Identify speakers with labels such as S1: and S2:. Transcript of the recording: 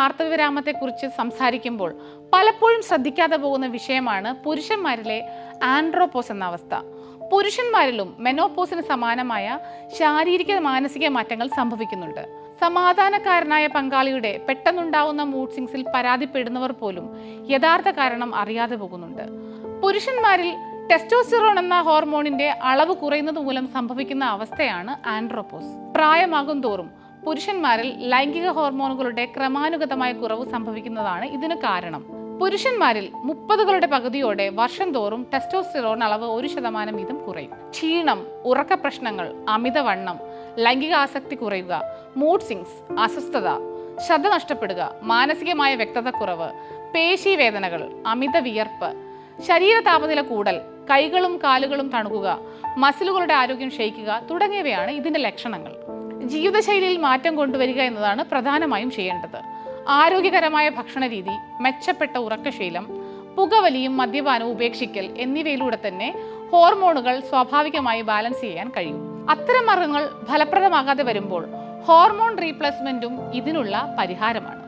S1: ആർത്തവിരാമത്തെക്കുറിച്ച് സംസാരിക്കുമ്പോൾ പലപ്പോഴും ശ്രദ്ധിക്കാതെ പോകുന്ന വിഷയമാണ് പുരുഷന്മാരിലെ ആൻഡ്രോപോസ് എന്ന അവസ്ഥ. പുരുഷന്മാരിലും മെനോപോസിന് സമാനമായ ശാരീരിക മാനസിക മാറ്റങ്ങൾ സംഭവിക്കുന്നുണ്ട്. സമാധാനക്കാരനായ പങ്കാളിയുടെ പെട്ടെന്നുണ്ടാവുന്ന മൂഡ് സിങ്സിൽ പരാതിപ്പെടുന്നവർ പോലും യഥാർത്ഥ കാരണം അറിയാതെ പോകുന്നുണ്ട്. പുരുഷന്മാരിൽ ടെസ്റ്റോസിറോൺ എന്ന ഹോർമോണിന്റെ അളവ് കുറയുന്നത് മൂലം സംഭവിക്കുന്ന അവസ്ഥയാണ് ആൻഡ്രോപോസ്. പ്രായമാകും തോറും പുരുഷന്മാരിൽ ലൈംഗിക ഹോർമോണുകളുടെ ക്രമാനുഗതമായ കുറവ് സംഭവിക്കുന്നതാണ് ഇതിന് കാരണം. പുരുഷന്മാരിൽ മുപ്പതുകളുടെ പകുതിയോടെ വർഷം തോറും ടെസ്റ്റോസ്റ്റിറോൺ അളവ് ഒരു ശതമാനം വീതം കുറയും. ക്ഷീണം ഉറക്ക പ്രശ്നങ്ങൾ അമിതവണ്ണം ലൈംഗിക ആസക്തി കുറയുക മൂഡ് സിങ്സ് അസ്വസ്ഥത ശ്രദ്ധ നഷ്ടപ്പെടുക മാനസികമായ വ്യക്തതക്കുറവ് പേശി വേദനകൾ അമിത വിയർപ്പ് ശരീര താപനില കൂടൽ കൈകളും കാലുകളും തണുക്കുക മസിലുകളുടെ ആരോഗ്യം ക്ഷയിക്കുക തുടങ്ങിയവയാണ് ഇതിന്റെ ലക്ഷണങ്ങൾ. ജീവിതശൈലിയിൽ മാറ്റം കൊണ്ടുവരിക എന്നതാണ് പ്രധാനമായും ചെയ്യേണ്ടത്. ആരോഗ്യകരമായ ഭക്ഷണ രീതി മെച്ചപ്പെട്ട ഉറക്കശീലം പുകവലിയും മദ്യപാനവും ഉപേക്ഷിക്കൽ എന്നിവയിലൂടെ തന്നെ ഹോർമോണുകൾ സ്വാഭാവികമായി ബാലൻസ് ചെയ്യാൻ കഴിയും. അത്തരം മാർഗങ്ങൾ ഫലപ്രദമാകാതെ വരുമ്പോൾ ഹോർമോൺ റീപ്ലേസ്മെന്റും ഇതിനുള്ള പരിഹാരമാണ്.